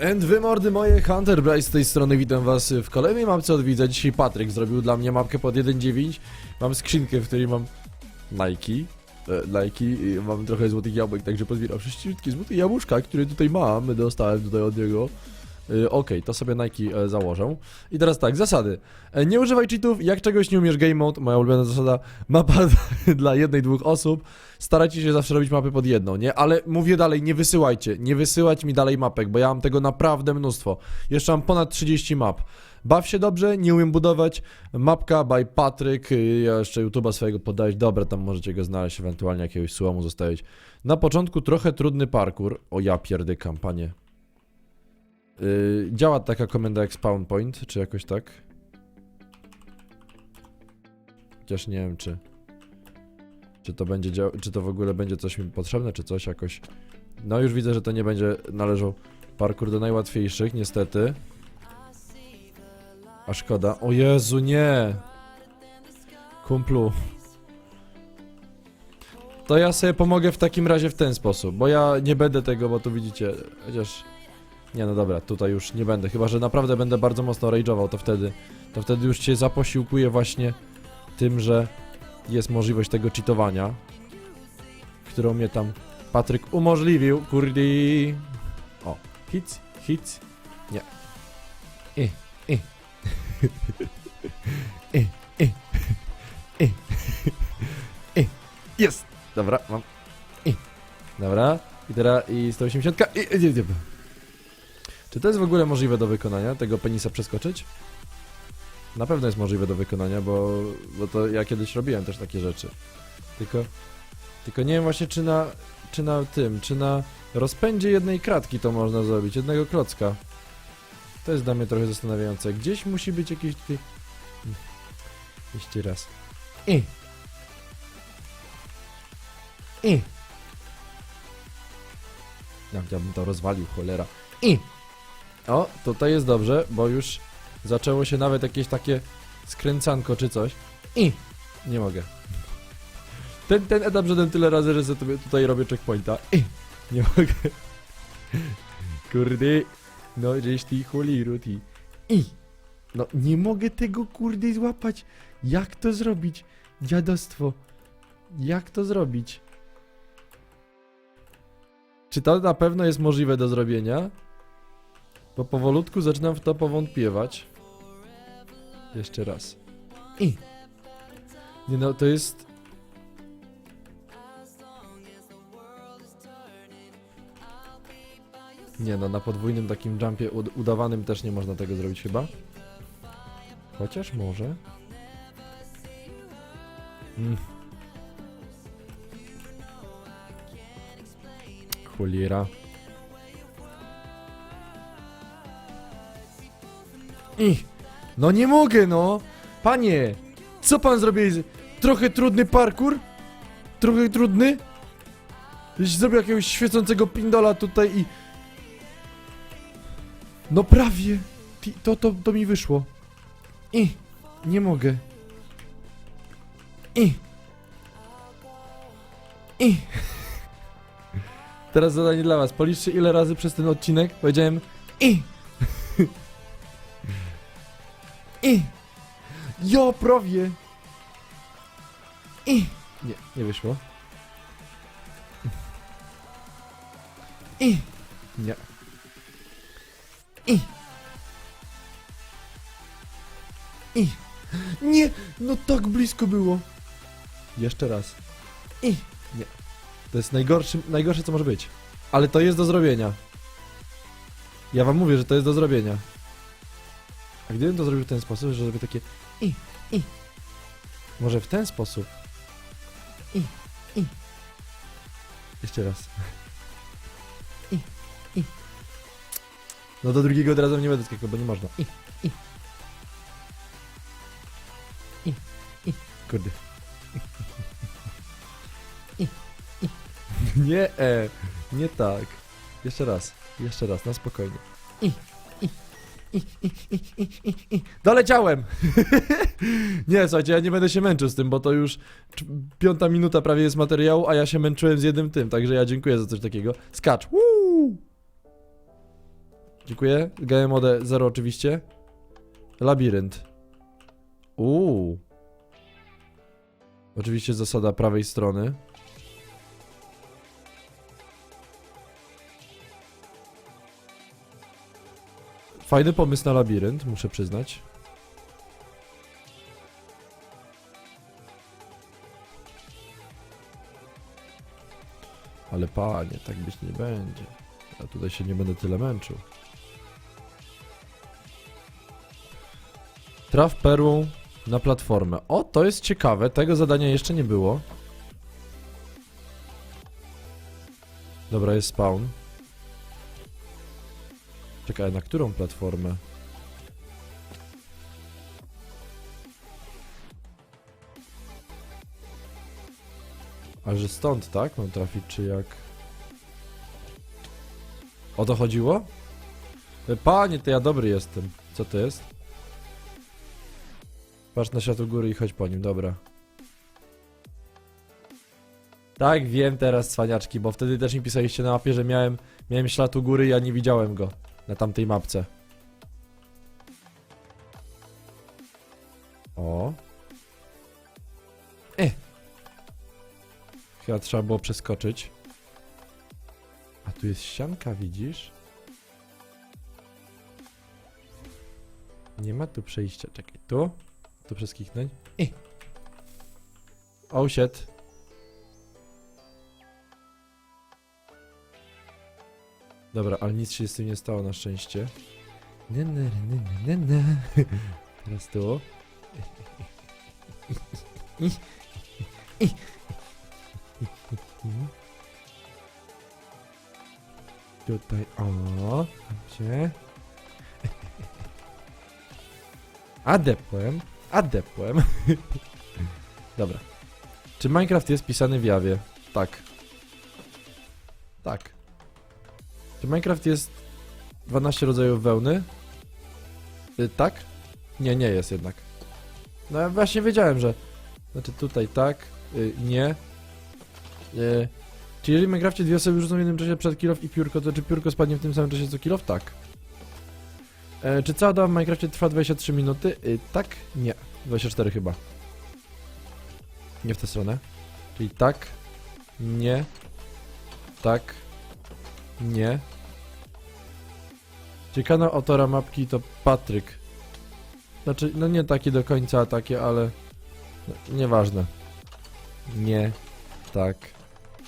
And wy mordy moje, Hunter Bryce z tej strony, witam was w kolejnej mapce od widza. Dzisiaj Patryk zrobił dla mnie mapkę pod 1.9. Mam skrzynkę, w której mam Nike, e, Nike i mam trochę złotych jabłek, także pozbieram wszystkie złote jabłuszka, które tutaj mam, dostałem tutaj od niego. E, Okej, to sobie Nike e, założę. I teraz tak, zasady. E, Nie używaj cheatów, jak czegoś nie umiesz game mode, moja ulubiona zasada, mapa dla jednej, dwóch osób. Starajcie się zawsze robić mapy pod jedną, nie? Ale mówię dalej, nie wysyłajcie, nie wysyłać mi dalej mapek, bo ja mam tego naprawdę mnóstwo. Jeszcze mam ponad 30 map. Baw się dobrze, nie umiem budować. Mapka by Patryk, y, ja jeszcze YouTube'a swojego podać. Dobra, tam możecie go znaleźć, ewentualnie jakiegoś słomu zostawić. Na początku trochę trudny parkour. O ja pierdy kampanię. Yy, działa taka komenda jak spawn point, czy jakoś tak? Chociaż nie wiem, czy... Czy to będzie czy to w ogóle będzie coś mi potrzebne, czy coś jakoś... No już widzę, że to nie będzie należał parkour do najłatwiejszych, niestety. A szkoda. O Jezu, nie! Kumplu. To ja sobie pomogę w takim razie w ten sposób, bo ja nie będę tego, bo tu widzicie, chociaż... Nie no dobra, tutaj już nie będę, chyba że naprawdę będę bardzo mocno rage'ował, to wtedy... To wtedy już cię zaposiłkuję właśnie tym, że jest możliwość tego cheatowania, którą mnie tam Patryk umożliwił, kurdi. O, hit, hit, nie. I, i. I, i, i, i. Jest! Dobra, mam. I. Dobra, i teraz i 180. I, i, i, i. Czy to jest w ogóle możliwe do wykonania, tego penisa przeskoczyć? Na pewno jest możliwe do wykonania, bo, bo to ja kiedyś robiłem też takie rzeczy. Tylko, tylko nie wiem właśnie czy na, czy na tym, czy na rozpędzie jednej kratki to można zrobić, jednego klocka. To jest dla mnie trochę zastanawiające. Gdzieś musi być jakiś tutaj... Hmm. Jeszcze raz. I. I. Ja, ja bym to rozwalił, cholera. I. O, tutaj jest dobrze, bo już zaczęło się nawet jakieś takie skręcanko czy coś. I. Nie mogę. Ten, ten etap żaden tyle razy, że sobie tutaj robię checkpointa. I. Nie mogę. Kurde. No, żeś ty choliru, ty. I. No, nie mogę tego kurde złapać. Jak to zrobić? Dziadostwo. Jak to zrobić? Czy to na pewno jest możliwe do zrobienia? Bo powolutku zaczynam w to powątpiewać. Jeszcze raz. I. Nie no, to jest... Nie no, na podwójnym takim jumpie ud udawanym też nie można tego zrobić chyba. Chociaż może. Mm. Cholera. I. No nie mogę, no! Panie! Co pan zrobił? Trochę trudny parkour? Trochę trudny? Zrobił jakiegoś świecącego pindola tutaj i... No prawie! To, to, to mi wyszło. I. Nie mogę. I. I. Teraz zadanie dla was. Policzcie ile razy przez ten odcinek powiedziałem I. I. Jo, prawie. I. Nie, nie wyszło. I. Nie. I. I. Nie, no tak blisko było. Jeszcze raz. I. Nie. To jest najgorszy, najgorsze co może być. Ale to jest do zrobienia. Ja wam mówię, że to jest do zrobienia. A gdybym to zrobił w ten sposób, że zrobię takie i, i. Może w ten sposób. I, i. Jeszcze raz. I, i. No do drugiego od razu nie będę skakał, bo nie można. I, i. I, i. Kurde. I, i. Nie, e, nie tak. Jeszcze raz, jeszcze raz, na spokojnie. I, Doleciałem! nie, słuchajcie, ja nie będę się męczył z tym, bo to już piąta minuta prawie jest materiału, a ja się męczyłem z jednym tym, także ja dziękuję za coś takiego. Skacz! Woo! Dziękuję. GMOD 0 oczywiście. Labirynt. Uuu. Oczywiście zasada prawej strony. Fajny pomysł na labirynt, muszę przyznać. Ale panie, tak być nie będzie. Ja tutaj się nie będę tyle męczył. Traf perłą na platformę. O, to jest ciekawe. Tego zadania jeszcze nie było. Dobra, jest spawn. Czekaj, na którą platformę? A że stąd, tak? Mam trafić, czy jak? O to chodziło? E, Panie, to ja dobry jestem. Co to jest? Patrz na światło góry i chodź po nim, dobra. Tak, wiem teraz, cwaniaczki, bo wtedy też mi pisaliście na mapie, że miałem, miałem ślad u góry i ja nie widziałem go na tamtej mapce. O. E. Chyba trzeba było przeskoczyć. A tu jest ścianka, widzisz? Nie ma tu przejścia. Czekaj, tu? Tu przeskiknąć. E. Oh shit. Dobra, ale nic się z tym nie stało na szczęście. Nie, nie, nie, nie, nie, nie. Teraz tu. Tutaj, o, gdzie? Adepłem, adepłem. Dobra. Czy Minecraft jest pisany w Jawie? Tak. Tak. Czy Minecraft jest 12 rodzajów wełny? Y, tak? Nie, nie jest jednak. No ja właśnie wiedziałem, że... Znaczy tutaj tak, y, nie. Y, czy jeżeli w Minecrafcie dwie osoby rzucą w jednym czasie przed kilof i piórko, to czy piórko spadnie w tym samym czasie co kilof? Tak. E, czy cała doba w Minecrafcie trwa 23 minuty? Y, tak? Nie. 24 chyba. Nie w tę stronę. Czyli tak, nie, tak, nie. Kanał autora mapki to Patryk. Znaczy, no nie taki do końca takie, ale... No, nieważne. Nie, tak,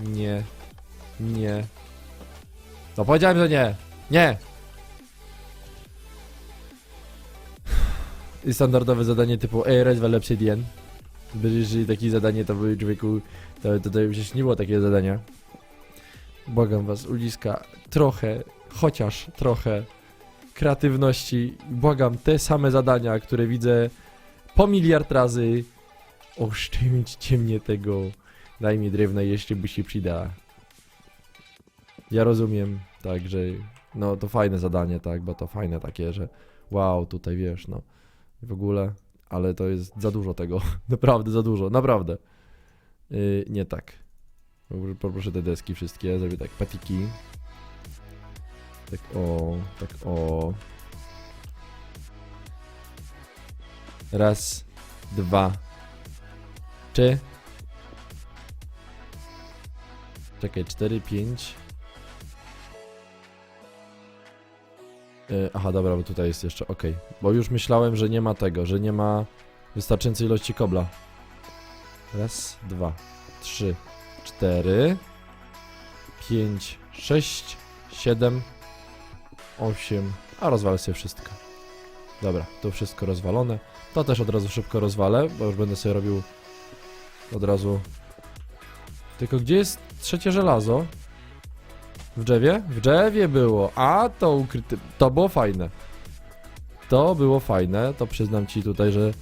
nie, nie. No powiedziałem, że nie. Nie! I standardowe zadanie typu Ej, Redwell Obsidian. Bo jeżeli takie zadanie to by człowieku... To, to, to by się śniło takie zadania. Błagam was, uliska, trochę, chociaż trochę kreatywności. Błagam, te same zadania, które widzę po miliard razy. Oszczędźcie mnie tego. Daj mi drewna, jeśli by się przyda. Ja rozumiem, tak, że no to fajne zadanie, tak, bo to fajne takie, że wow, tutaj wiesz, no w ogóle, ale to jest za dużo tego, naprawdę za dużo, naprawdę. Yy, nie tak. Poproszę te deski wszystkie, zrobię tak, patiki. Tak o, tak o. Raz, dwa, trzy. Czekaj, cztery, pięć. Yy, aha, dobra, bo tutaj jest jeszcze, okej. Bo już myślałem, że nie ma tego, że nie ma wystarczającej ilości kobla. Raz, dwa, trzy, cztery, pięć, sześć, siedem, osiem, a rozwalę sobie wszystko. Dobra, to wszystko rozwalone. To też od razu szybko rozwalę, bo już będę sobie robił od razu. Tylko gdzie jest trzecie żelazo? W drzewie? W drzewie było. A to ukryte. To było fajne. To było fajne. To przyznam ci tutaj, że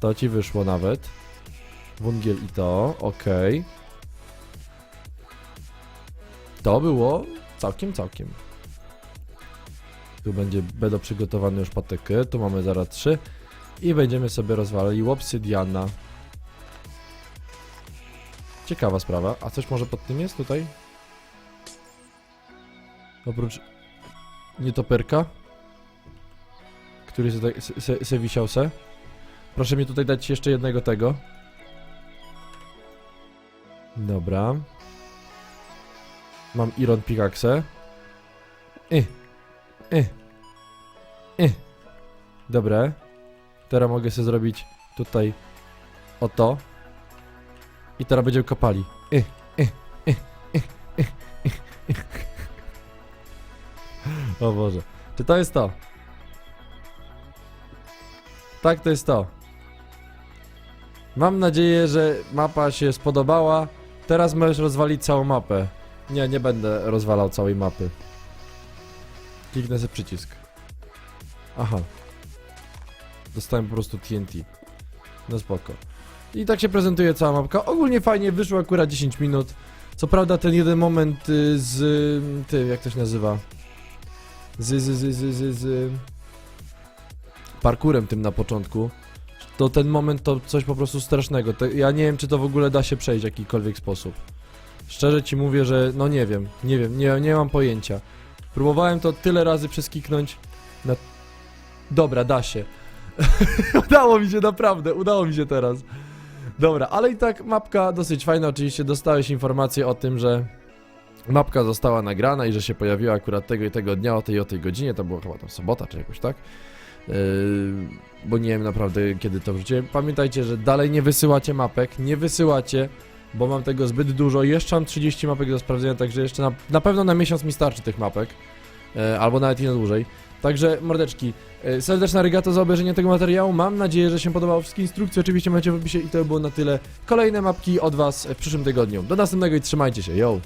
to ci wyszło nawet. Wungiel i to. Okej. To było całkiem, całkiem. Tu będzie, będą przygotowane już patyki. Tu mamy zaraz trzy. I będziemy sobie rozwalali obsydiana. Ciekawa sprawa. A coś może pod tym jest tutaj? Oprócz... nietoperka, który se, tak- se, se wisiał se. Proszę mi tutaj dać jeszcze jednego tego. Dobra. Mam Iron Pickaxe. Y. Y. Y. Dobre. Teraz mogę sobie zrobić tutaj o to. I teraz będziemy kopali. Y. O Boże. Czy to jest to? Tak, to jest to. Mam nadzieję, że mapa się spodobała. Teraz możesz rozwalić całą mapę. Nie, nie będę rozwalał całej mapy. Kliknę sobie przycisk. Aha. Dostałem po prostu TNT. No spoko. I tak się prezentuje cała mapka. Ogólnie fajnie, wyszło akurat 10 minut. Co prawda ten jeden moment y, z... Ty, jak to się nazywa? Z, z, z, z, z, z... Parkurem tym na początku. To ten moment to coś po prostu strasznego. Ja nie wiem, czy to w ogóle da się przejść w jakikolwiek sposób. Szczerze ci mówię, że no nie wiem, nie wiem, nie, nie mam pojęcia. Próbowałem to tyle razy przeskiknąć. Na... Dobra, da się. udało mi się, naprawdę, udało mi się teraz. Dobra, ale i tak mapka dosyć fajna. Oczywiście dostałeś informację o tym, że mapka została nagrana i że się pojawiła akurat tego i tego dnia o tej o tej godzinie. To była chyba tam sobota czy jakoś tak. Yy, bo nie wiem naprawdę kiedy to wrzuciłem. Pamiętajcie, że dalej nie wysyłacie mapek, nie wysyłacie, bo mam tego zbyt dużo. Jeszcze mam 30 mapek do sprawdzenia, także jeszcze na, na pewno na miesiąc mi starczy tych mapek. E, albo nawet i na dłużej. Także, mordeczki, e, serdeczna regato za obejrzenie tego materiału. Mam nadzieję, że się podobało. Wszystkie instrukcje oczywiście macie w opisie i to by było na tyle. Kolejne mapki od Was w przyszłym tygodniu. Do następnego i trzymajcie się, yo!